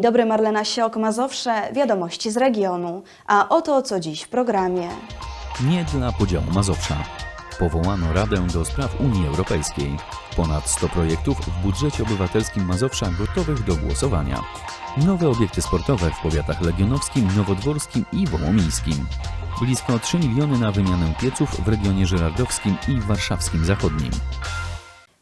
Dobry, Marlena Siok, Mazowsze, wiadomości z regionu. A oto co dziś w programie. Nie dla podziału Mazowsza. Powołano Radę do Spraw Unii Europejskiej. Ponad 100 projektów w budżecie obywatelskim Mazowsza gotowych do głosowania. Nowe obiekty sportowe w powiatach legionowskim, nowodworskim i wołomińskim. Blisko 3 miliony na wymianę pieców w regionie żyrardowskim i warszawskim zachodnim.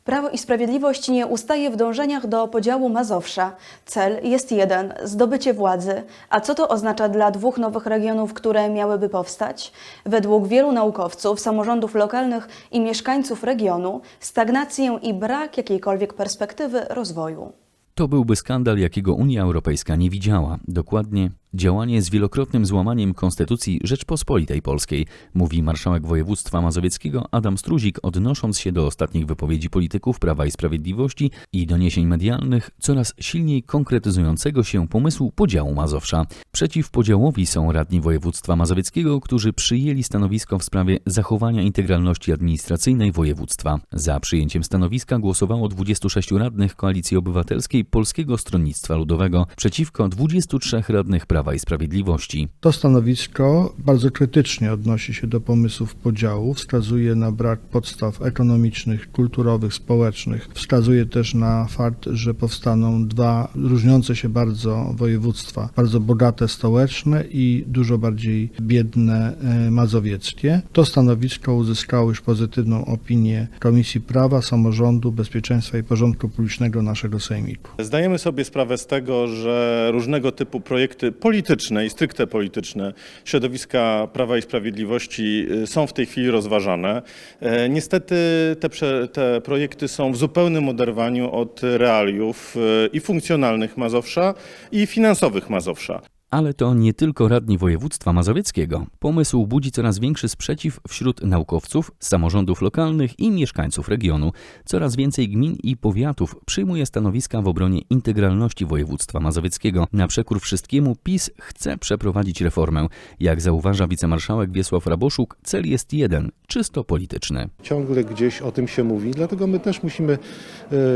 Prawo i Sprawiedliwość nie ustaje w dążeniach do podziału Mazowsza. Cel jest jeden zdobycie władzy. A co to oznacza dla dwóch nowych regionów, które miałyby powstać? Według wielu naukowców, samorządów lokalnych i mieszkańców regionu, stagnację i brak jakiejkolwiek perspektywy rozwoju. To byłby skandal, jakiego Unia Europejska nie widziała. Dokładnie działanie z wielokrotnym złamaniem Konstytucji Rzeczpospolitej Polskiej, mówi marszałek województwa mazowieckiego Adam Struzik, odnosząc się do ostatnich wypowiedzi polityków Prawa i Sprawiedliwości i doniesień medialnych coraz silniej konkretyzującego się pomysłu podziału Mazowsza. Przeciw podziałowi są radni województwa mazowieckiego, którzy przyjęli stanowisko w sprawie zachowania integralności administracyjnej województwa. Za przyjęciem stanowiska głosowało 26 radnych Koalicji Obywatelskiej Polskiego Stronnictwa Ludowego przeciwko 23 radnych Prawa i Sprawiedliwości. To stanowisko bardzo krytycznie odnosi się do pomysłów podziału, wskazuje na brak podstaw ekonomicznych, kulturowych, społecznych. Wskazuje też na fakt, że powstaną dwa różniące się bardzo województwa, bardzo bogate stołeczne i dużo bardziej biedne e, mazowieckie. To stanowisko uzyskało już pozytywną opinię Komisji Prawa, Samorządu, Bezpieczeństwa i Porządku Publicznego naszego Sejmiku. Zdajemy sobie sprawę z tego, że różnego typu projekty polityczne i stricte polityczne środowiska Prawa i Sprawiedliwości y, są w tej chwili rozważane. E, Niestety te, te projekty są w zupełnym oderwaniu od realiów y, i funkcjonalnych Mazowsza i finansowych Mazowsza. Ale to nie tylko radni województwa mazowieckiego. Pomysł budzi coraz większy sprzeciw wśród naukowców, samorządów lokalnych i mieszkańców regionu. Coraz więcej gmin i powiatów przyjmuje stanowiska w obronie integralności województwa mazowieckiego. Na przekór wszystkiemu PiS chce przeprowadzić reformę. Jak zauważa wicemarszałek Wiesław Raboszuk, cel jest jeden, czysto polityczny. Ciągle gdzieś o tym się mówi, dlatego my też musimy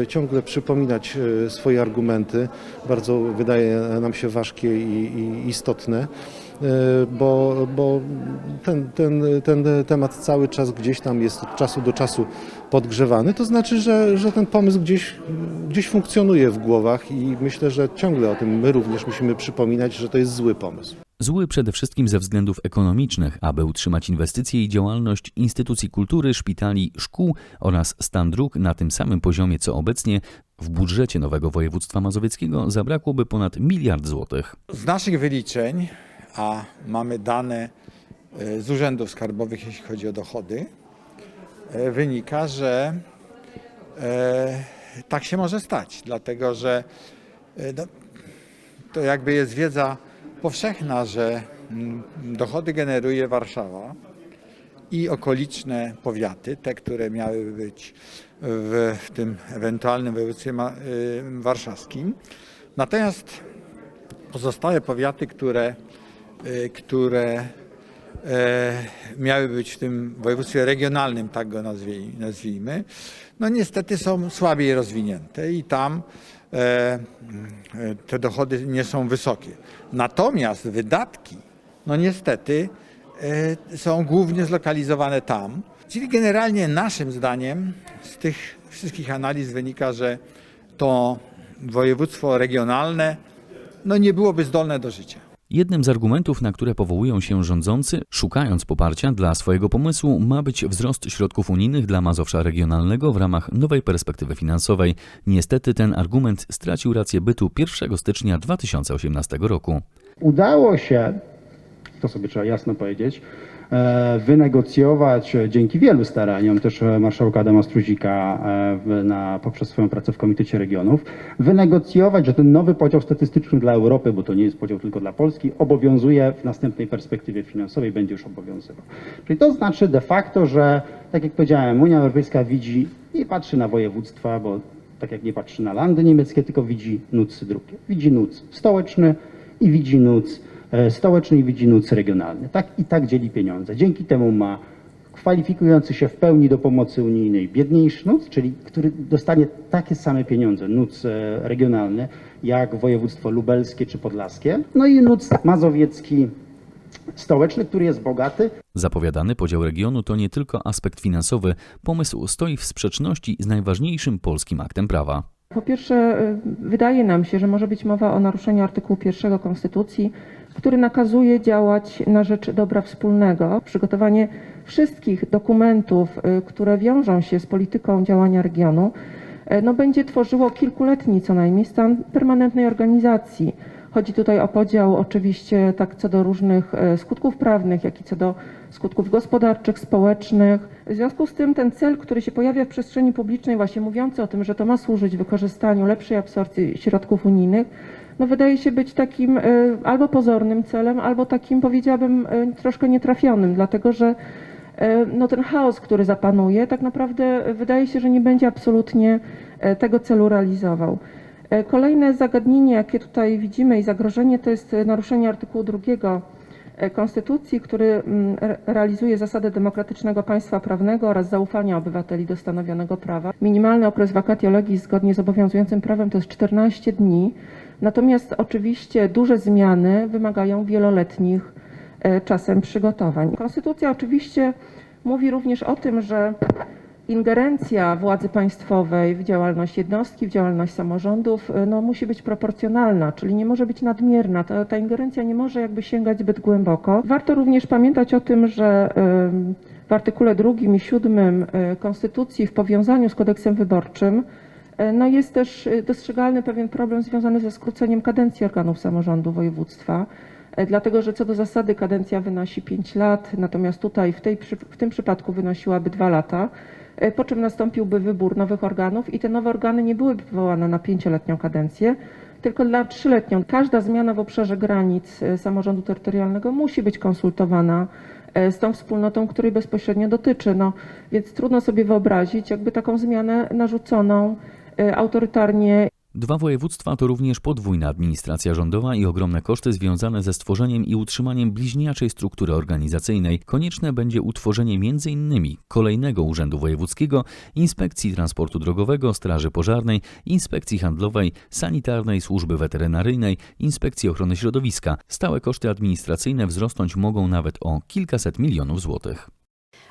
e, ciągle przypominać e, swoje argumenty. Bardzo wydaje nam się ważkie i, istotne, e, bo, bo ten, ten, ten temat cały czas gdzieś tam jest od czasu do czasu podgrzewany. To znaczy, że, że ten pomysł gdzieś, gdzieś funkcjonuje w głowach i myślę, że ciągle o tym my również musimy przypominać, że to jest zły pomysł. Zły przede wszystkim ze względów ekonomicznych, aby utrzymać inwestycje i działalność instytucji kultury, szpitali, szkół oraz stan dróg na tym samym poziomie co obecnie, w budżecie nowego województwa mazowieckiego zabrakłoby ponad miliard złotych. Z naszych wyliczeń, a mamy dane e, z urzędów skarbowych, jeśli chodzi o dochody, e, wynika, że e, tak się może stać, dlatego że no, to jakby jest wiedza powszechna, że mm, dochody generuje Warszawa i okoliczne powiaty, te, które miały być w, tym ewentualnym województwie y, warszawskim. Natomiast pozostałe powiaty, które, y, które e, miały być w tym województwie regionalnym, tak go nazwij, nazwijmy, no niestety są słabiej rozwinięte i tam e, e, te dochody nie są wysokie. Natomiast wydatki, no niestety są głównie zlokalizowane tam. Czyli generalnie naszym zdaniem z tych wszystkich analiz wynika, że to województwo regionalne no nie byłoby zdolne do życia. Jednym z argumentów, na które powołują się rządzący, szukając poparcia dla swojego pomysłu, ma być wzrost środków unijnych dla Mazowsza Regionalnego w ramach nowej perspektywy finansowej. Niestety ten argument stracił rację bytu 1 stycznia 2018 roku. udało się, to sobie trzeba jasno powiedzieć, wynegocjować e, dzięki wielu staraniom też e, marszałka Adama Struzika e, na, poprzez swoją pracę w Komitecie Regionów, wynegocjować, że ten nowy podział statystyczny dla Europy, bo to nie jest podział tylko dla Polski, obowiązuje w następnej perspektywie finansowej, będzie już obowiązywał. Czyli to znaczy de facto, że tak jak powiedziałem, Unia Europejska widzi i patrzy na województwa, bo tak jak nie patrzy na landy niemieckie, tylko widzi nucy drugie. Widzi nuc stołeczny i widzi nuc e, stołeczny i widzi nuc regionalny. Tak i tak dzieli pieniądze. Dzięki temu ma kwalifikujący się w pełni do pomocy unijnej biedniejszy NUC, czyli który dostanie takie same pieniądze, NUC e, regionalny, jak województwo lubelskie czy podlaskie, no i NUC mazowiecki stołeczny, który jest bogaty, Zapowiadany podział regionu to nie tylko aspekt finansowy, pomysł stoi w sprzeczności z najważniejszym polskim aktem prawa. Po pierwsze, y, wydaje nam się, że może być mowa o naruszeniu artykułu 1 Konstytucji, który nakazuje działać na rzecz dobra wspólnego. Przygotowanie wszystkich dokumentów, y, które wiążą się z polityką działania regionu, y, no, będzie tworzyło kilkuletni co najmniej stan permanentnej organizacji. Chodzi tutaj o podział oczywiście tak co do różnych e, skutków prawnych, jak i co do skutków gospodarczych, społecznych. W związku z tym ten cel, który się pojawia w przestrzeni publicznej, właśnie mówiący o tym, że to ma służyć wykorzystaniu lepszej absorpcji środków unijnych, no wydaje się być takim e, albo pozornym celem, albo takim powiedziałabym e, troszkę nietrafionym, dlatego że e, no ten chaos, który zapanuje, tak naprawdę wydaje się, że nie będzie absolutnie tego celu realizował. Kolejne zagadnienie, jakie tutaj widzimy i zagrożenie, to jest naruszenie artykułu 2 e, Konstytucji, który mm, re- realizuje zasadę demokratycznego państwa prawnego oraz zaufania obywateli do stanowionego prawa. Minimalny okres vacatio zgodnie z obowiązującym prawem to jest 14 dni, natomiast oczywiście duże zmiany wymagają wieloletnich e, czasem przygotowań. Konstytucja oczywiście mówi również o tym, że ingerencja władzy państwowej w działalność jednostki, w działalność samorządów y, no, musi być proporcjonalna, czyli nie może być nadmierna. Ta, ta ingerencja nie może jakby sięgać zbyt głęboko. Warto również pamiętać o tym, że w artykule drugim i siódmym y, Konstytucji w powiązaniu z kodeksem wyborczym no jest też y, dostrzegalny pewien problem związany ze skróceniem kadencji organów samorządu województwa. E, Dlatego, że co do zasady kadencja wynosi 5 lat, natomiast tutaj w, tej, w tym przypadku wynosiłaby 2 lata, e, po czym nastąpiłby wybór nowych organów i te nowe organy nie byłyby powołane na pięcioletnią kadencję, tylko na trzyletnią. Każda zmiana w obszarze granic e, samorządu terytorialnego musi być konsultowana e, z tą wspólnotą, której bezpośrednio dotyczy. No, więc trudno sobie wyobrazić jakby taką zmianę narzuconą e, autorytarnie Dwa województwa to również podwójna administracja rządowa i ogromne koszty związane ze stworzeniem i utrzymaniem bliźniaczej struktury organizacyjnej. Konieczne będzie utworzenie m.in. kolejnego urzędu wojewódzkiego, inspekcji transportu drogowego, straży pożarnej, inspekcji handlowej, sanitarnej, służby weterynaryjnej, inspekcji ochrony środowiska. Stałe koszty administracyjne wzrosnąć mogą nawet o kilkaset milionów złotych.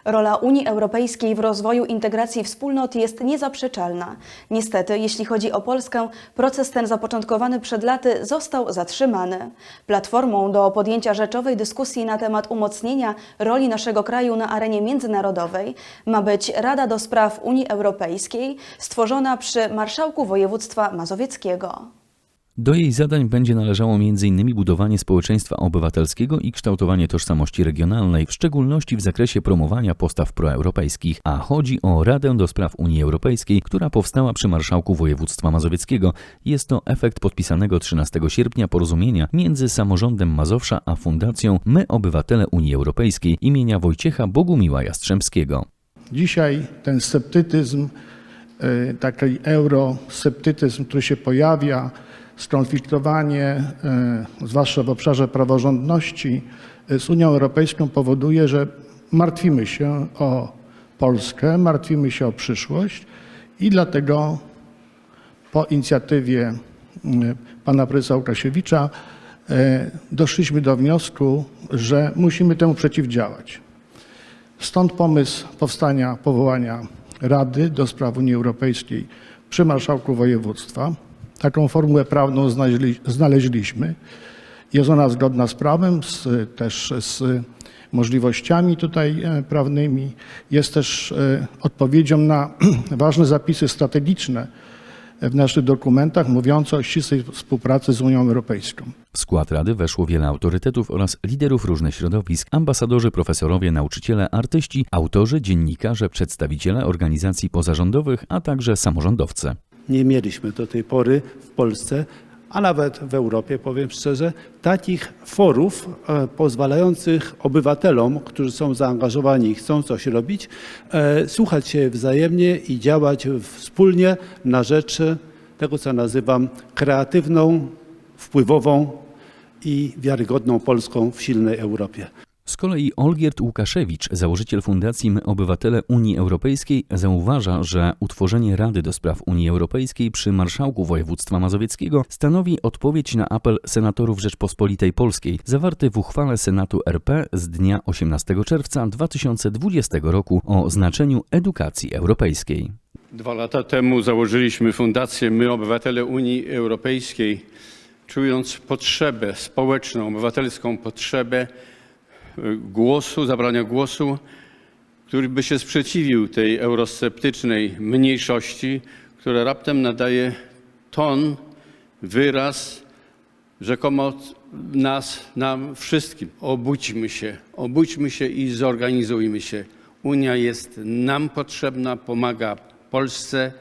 Rola Unii Europejskiej w rozwoju integracji wspólnot jest niezaprzeczalna. Niestety, jeśli chodzi o Polskę, proces ten zapoczątkowany przed laty został zatrzymany. Platformą do podjęcia rzeczowej dyskusji na temat umocnienia roli naszego kraju na arenie międzynarodowej ma być Rada do Spraw Unii Europejskiej, stworzona przy Marszałku Województwa Mazowieckiego. Do jej zadań będzie należało m.in. budowanie społeczeństwa obywatelskiego i kształtowanie tożsamości regionalnej, w szczególności w zakresie promowania postaw proeuropejskich, a chodzi o Radę do Spraw Unii Europejskiej, która powstała przy Marszałku Województwa Mazowieckiego. Jest to efekt podpisanego 13 sierpnia porozumienia między samorządem Mazowsza a Fundacją My Obywatele Unii Europejskiej imienia Wojciecha Bogumiła Jastrzębskiego. Dzisiaj ten sceptycyzm, y, taki eurosceptycyzm, który się pojawia, skonfliktowanie, y, zwłaszcza w obszarze praworządności y, z Unią Europejską powoduje, że martwimy się o Polskę, martwimy się o przyszłość i dlatego po inicjatywie pana prezesa Łukasiewicza y, doszliśmy do wniosku, że musimy temu przeciwdziałać. Stąd pomysł powstania, powołania Rady do Spraw Unii Europejskiej przy Marszałku Województwa. Taką formułę prawną znaleźli, znaleźliśmy. Jest ona zgodna z prawem, z, też z możliwościami tutaj e, prawnymi. Jest też e, odpowiedzią na ważne zapisy strategiczne w naszych dokumentach mówiące o ścisłej współpracy z Unią Europejską. W skład Rady weszło wiele autorytetów oraz liderów różnych środowisk, ambasadorzy, profesorowie, nauczyciele, artyści, autorzy, dziennikarze, przedstawiciele organizacji pozarządowych, a także samorządowcy. Nie mieliśmy do tej pory w Polsce, a nawet w Europie, powiem szczerze, takich forów e, pozwalających obywatelom, którzy są zaangażowani i chcą coś robić, e, słuchać się wzajemnie i działać wspólnie na rzecz tego, co nazywam kreatywną, wpływową i wiarygodną Polską w silnej Europie. Z kolei Olgierd Łukaszewicz, założyciel Fundacji My Obywatele Unii Europejskiej, zauważa, że utworzenie Rady do Spraw Unii Europejskiej przy marszałku województwa mazowieckiego stanowi odpowiedź na apel senatorów Rzeczpospolitej Polskiej zawarty w uchwale Senatu RP z dnia 18 czerwca 2020 roku o znaczeniu edukacji europejskiej. Dwa lata temu założyliśmy Fundację My Obywatele Unii Europejskiej, czując potrzebę społeczną, obywatelską potrzebę głosu, zabrania głosu, który by się sprzeciwił tej eurosceptycznej mniejszości, która raptem nadaje ton, wyraz rzekomo nas, nam wszystkim. Obudźmy się, obudźmy się i zorganizujmy się. Unia jest nam potrzebna, pomaga Polsce,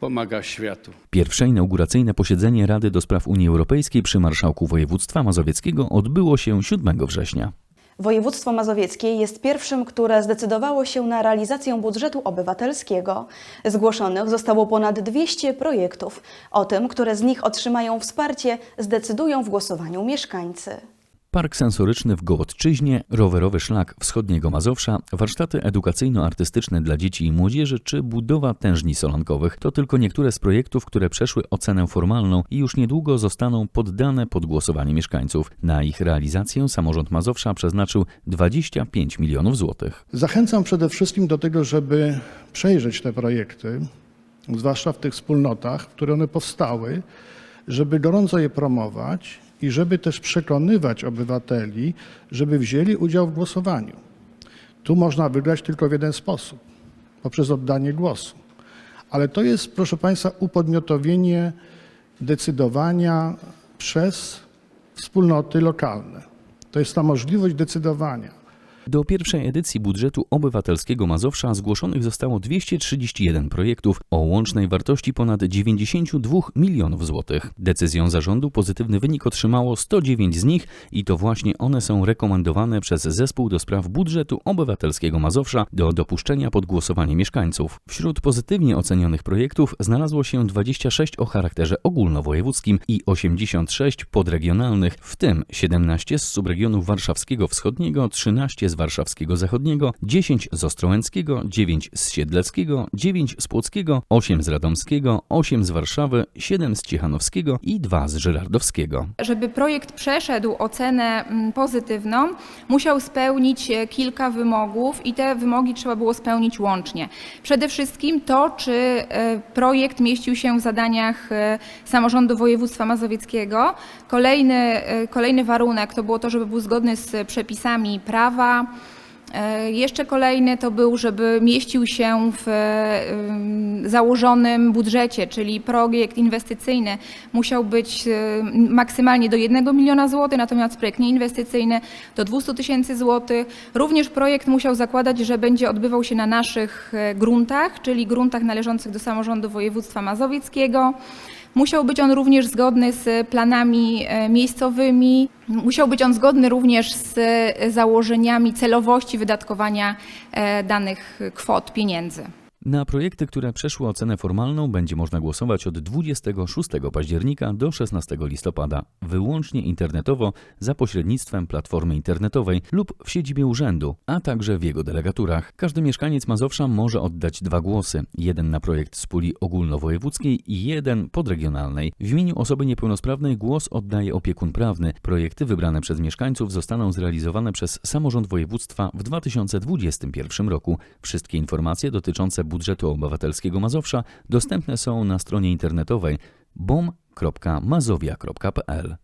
pomaga światu. Pierwsze inauguracyjne posiedzenie Rady do Spraw Unii Europejskiej przy marszałku województwa mazowieckiego odbyło się 7 września. Województwo mazowieckie jest pierwszym, które zdecydowało się na realizację budżetu obywatelskiego. Zgłoszonych zostało ponad 200 projektów. O tym, które z nich otrzymają wsparcie, zdecydują w głosowaniu mieszkańcy. Park sensoryczny w Gołodczyźnie, rowerowy szlak wschodniego Mazowsza, warsztaty edukacyjno-artystyczne dla dzieci i młodzieży czy budowa tężni solankowych to tylko niektóre z projektów, które przeszły ocenę formalną i już niedługo zostaną poddane pod głosowanie mieszkańców. Na ich realizację samorząd Mazowsza przeznaczył 25 milionów złotych. Zachęcam przede wszystkim do tego, żeby przejrzeć te projekty, zwłaszcza w tych wspólnotach, w których one powstały, żeby gorąco je promować i żeby też przekonywać obywateli, żeby wzięli udział w głosowaniu. Tu można wygrać tylko w jeden sposób poprzez oddanie głosu. Ale to jest, proszę Państwa, upodmiotowienie decydowania przez wspólnoty lokalne. To jest ta możliwość decydowania. Do pierwszej edycji budżetu obywatelskiego Mazowsza zgłoszonych zostało 231 projektów o łącznej wartości ponad 92 milionów złotych. Decyzją zarządu pozytywny wynik otrzymało 109 z nich i to właśnie one są rekomendowane przez Zespół do spraw budżetu obywatelskiego Mazowsza do dopuszczenia pod głosowanie mieszkańców. Wśród pozytywnie ocenionych projektów znalazło się 26 o charakterze ogólnowojewódzkim i 86 podregionalnych, w tym 17 z subregionu warszawskiego wschodniego, 13 z warszawskiego zachodniego, 10 z ostrołęckiego, 9 z siedleckiego, 9 z płockiego, 8 z radomskiego, 8 z Warszawy, 7 z ciechanowskiego i 2 z żyrardowskiego. Żeby projekt przeszedł ocenę mm, pozytywną, musiał spełnić e, kilka wymogów i te wymogi trzeba było spełnić łącznie. Przede wszystkim to, czy e, projekt mieścił się w zadaniach e, samorządu województwa mazowieckiego. Kolejny, kolejny warunek to było to, żeby był zgodny z przepisami prawa. E, Jeszcze kolejny to był, żeby mieścił się w e, ym, założonym budżecie, czyli projekt inwestycyjny musiał być e, maksymalnie do 1 miliona złotych, natomiast projekt nieinwestycyjny do 200 tysięcy złotych. Również projekt musiał zakładać, że będzie odbywał się na naszych gruntach, czyli gruntach należących do samorządu województwa mazowieckiego. Musiał być on również zgodny z planami e, miejscowymi. Musiał być on zgodny również z e, założeniami celowości wydatkowania e, danych kwot pieniędzy. Na projekty, które przeszły ocenę formalną, będzie można głosować od 26 października do 16 listopada, wyłącznie internetowo za pośrednictwem platformy internetowej lub w siedzibie urzędu, a także w jego delegaturach. Każdy mieszkaniec Mazowsza może oddać dwa głosy: jeden na projekt z puli ogólnowojewódzkiej i jeden podregionalnej. W imieniu osoby niepełnosprawnej głos oddaje opiekun prawny. Projekty wybrane przez mieszkańców zostaną zrealizowane przez samorząd województwa w 2021 roku. Wszystkie informacje dotyczące budżetu obywatelskiego Mazowsza dostępne są na stronie internetowej bom.mazowia.pl.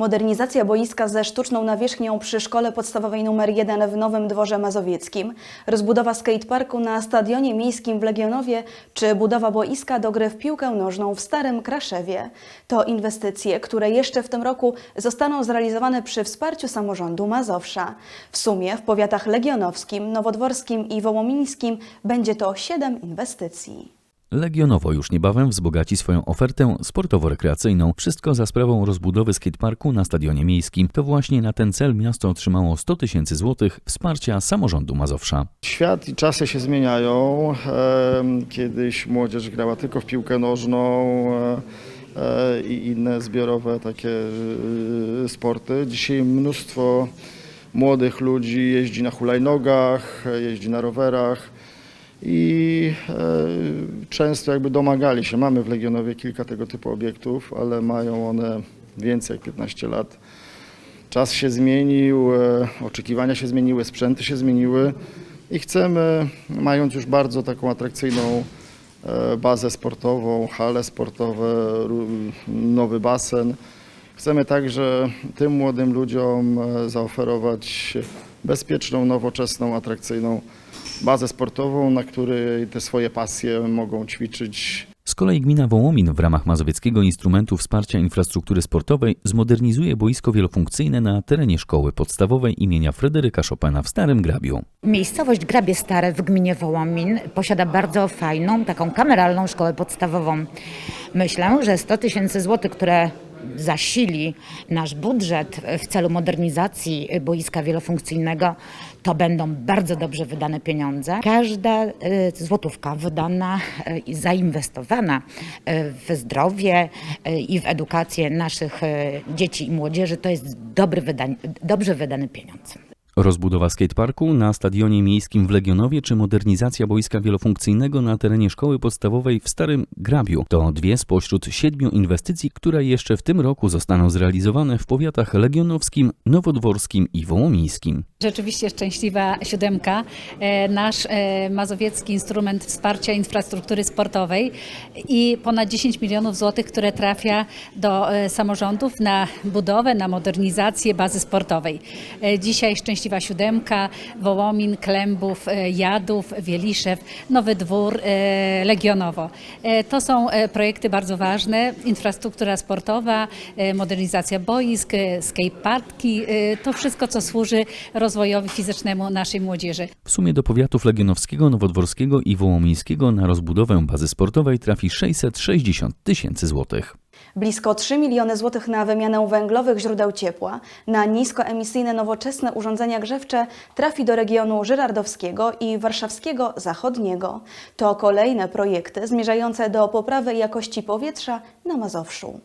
Modernizacja boiska ze sztuczną nawierzchnią przy szkole podstawowej nr 1 w Nowym Dworze Mazowieckim, rozbudowa skateparku na stadionie miejskim w Legionowie czy budowa boiska do gry w piłkę nożną w Starym Kraszewie. To inwestycje, które jeszcze w tym roku zostaną zrealizowane przy wsparciu samorządu Mazowsza. W sumie w powiatach legionowskim, nowodworskim i wołomińskim będzie to 7 inwestycji. Legionowo już niebawem wzbogaci swoją ofertę sportowo-rekreacyjną. Wszystko za sprawą rozbudowy skateparku na stadionie miejskim. To właśnie na ten cel miasto otrzymało 100 tysięcy złotych wsparcia samorządu Mazowsza. Świat i czasy się zmieniają. Kiedyś młodzież grała tylko w piłkę nożną e, e, i inne zbiorowe takie e, sporty. Dzisiaj mnóstwo młodych ludzi jeździ na hulajnogach, jeździ na rowerach i e, często jakby domagali się. Mamy w Legionowie kilka tego typu obiektów, ale mają one więcej jak 15 lat. Czas się zmienił, e, oczekiwania się zmieniły, sprzęty się zmieniły i chcemy, mając już bardzo taką atrakcyjną e, bazę sportową, hale sportowe, nowy basen, chcemy także tym młodym ludziom zaoferować bezpieczną, nowoczesną, atrakcyjną bazę sportową, na której te swoje pasje mogą ćwiczyć Z kolei gmina Wołomin w ramach Mazowieckiego Instrumentu Wsparcia Infrastruktury Sportowej zmodernizuje boisko wielofunkcyjne na terenie szkoły podstawowej imienia Fryderyka Chopina w Starym Grabiu. Miejscowość Grabie Stare w gminie Wołomin posiada bardzo fajną, taką kameralną szkołę podstawową. Myślę, że 100 tysięcy złotych, które zasili nasz budżet w celu modernizacji boiska wielofunkcyjnego, to będą bardzo dobrze wydane pieniądze. Każda e, złotówka wydana e, i zainwestowana e, w zdrowie i w edukację naszych dzieci i młodzieży to jest dobry wydań, dobrze wydany pieniądz. Rozbudowa skateparku na stadionie miejskim w Legionowie czy modernizacja boiska wielofunkcyjnego na terenie szkoły podstawowej w Starym Grabiu to dwie spośród siedmiu inwestycji, które jeszcze w tym roku zostaną zrealizowane w powiatach legionowskim, nowodworskim i wołomińskim. Rzeczywiście szczęśliwa siódemka, e, nasz e, mazowiecki instrument wsparcia infrastruktury sportowej i ponad 10 milionów złotych, które trafia do e, samorządów na budowę, na modernizację bazy sportowej. Dzisiaj szczęśliwa siódemka, Wołomin, Klębów, e, Jadów, Wieliszew, Nowy Dwór, e, Legionowo. E, To są projekty bardzo ważne, infrastruktura sportowa, modernizacja boisk, skateparki, to wszystko, co służy rozwojowi fizycznemu naszej młodzieży. W sumie do powiatów legionowskiego, nowodworskiego i wołomińskiego na rozbudowę bazy sportowej trafi 660 tysięcy złotych. Blisko 3 miliony złotych na wymianę węglowych źródeł ciepła, na niskoemisyjne nowoczesne urządzenia grzewcze trafi do regionu żyrardowskiego i warszawskiego zachodniego. To kolejne projekty zmierzające do poprawy jakości powietrza na Mazowszu.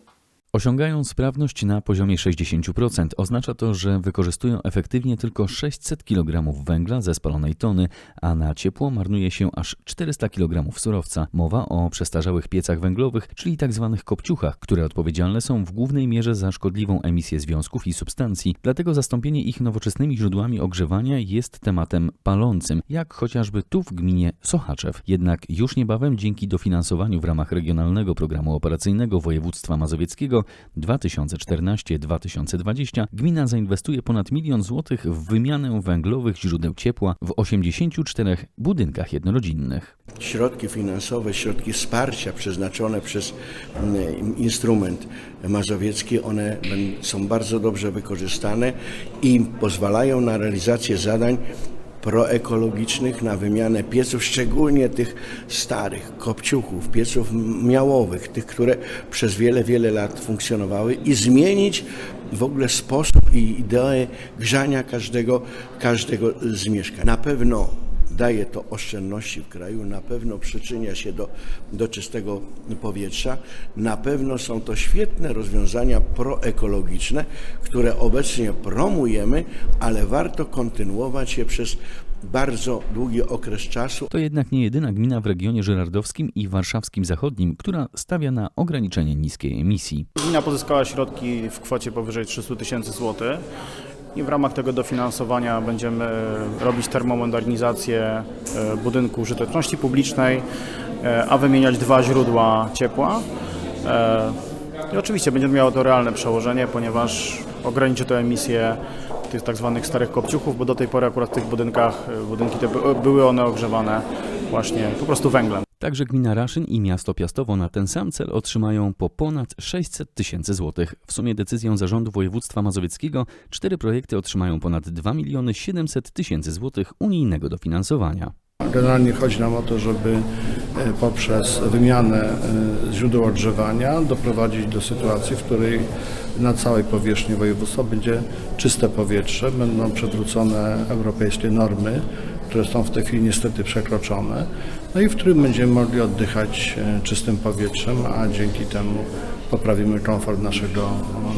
Osiągają sprawność na poziomie 60%. Oznacza to, że wykorzystują efektywnie tylko 600 kg węgla ze spalonej tony, a na ciepło marnuje się aż 400 kg surowca. Mowa o przestarzałych piecach węglowych, czyli tzw. kopciuchach, które odpowiedzialne są w głównej mierze za szkodliwą emisję związków i substancji. Dlatego zastąpienie ich nowoczesnymi źródłami ogrzewania jest tematem palącym, jak chociażby tu w gminie Sochaczew. Jednak już niebawem dzięki dofinansowaniu w ramach Regionalnego Programu Operacyjnego Województwa Mazowieckiego 2014-2020 gmina zainwestuje ponad milion złotych w wymianę węglowych źródeł ciepła w 84 budynkach jednorodzinnych. Środki finansowe, środki wsparcia przeznaczone przez mm, instrument mazowiecki, one są bardzo dobrze wykorzystane i pozwalają na realizację zadań proekologicznych, na wymianę pieców, szczególnie tych starych kopciuchów, pieców miałowych, tych, które przez wiele, wiele lat funkcjonowały i zmienić w ogóle sposób i ideę grzania każdego, każdego z mieszkań. Na pewno daje to oszczędności w kraju, na pewno przyczynia się do, do czystego powietrza, na pewno są to świetne rozwiązania proekologiczne, które obecnie promujemy, ale warto kontynuować je przez bardzo długi okres czasu. To jednak nie jedyna gmina w regionie żyrardowskim i warszawskim zachodnim, która stawia na ograniczenie niskiej emisji. Gmina pozyskała środki w kwocie powyżej 300 tysięcy złotych i w ramach tego dofinansowania będziemy robić termomodernizację e, budynku użyteczności publicznej, e, a wymieniać dwa źródła ciepła. E, I oczywiście będzie miało to realne przełożenie, ponieważ ograniczy to emisję tych tak zwanych starych kopciuchów, bo do tej pory akurat w tych budynkach, budynki te by- były one ogrzewane właśnie po prostu węglem. Także gmina Raszyn i miasto Piastowo na ten sam cel otrzymają po ponad 600 tysięcy złotych. W sumie decyzją zarządu województwa mazowieckiego cztery projekty otrzymają ponad 2 miliony 700 tysięcy złotych unijnego dofinansowania. Generalnie chodzi nam o to, żeby e, poprzez wymianę e, źródeł ogrzewania doprowadzić do sytuacji, w której na całej powierzchni województwa będzie czyste powietrze, będą przywrócone europejskie normy, które są w tej chwili niestety przekroczone, no i w którym będziemy mogli oddychać e, czystym powietrzem, a dzięki temu poprawimy komfort naszego,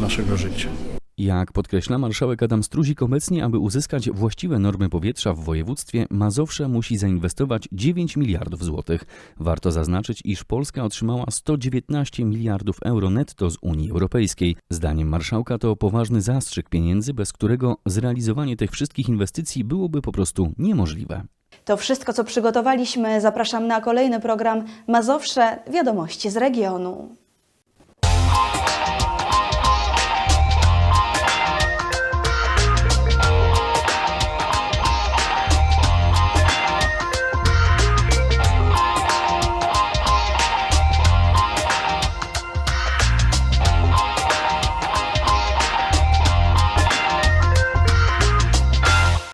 naszego życia. Jak podkreśla marszałek Adam Struzik, obecnie, aby uzyskać właściwe normy powietrza w województwie, Mazowsze musi zainwestować 9 miliardów złotych. Warto zaznaczyć, iż Polska otrzymała 119 miliardów euro netto z Unii Europejskiej. Zdaniem marszałka to poważny zastrzyk pieniędzy, bez którego zrealizowanie tych wszystkich inwestycji byłoby po prostu niemożliwe. To wszystko, co przygotowaliśmy. Zapraszam na kolejny program Mazowsze Wiadomości z regionu.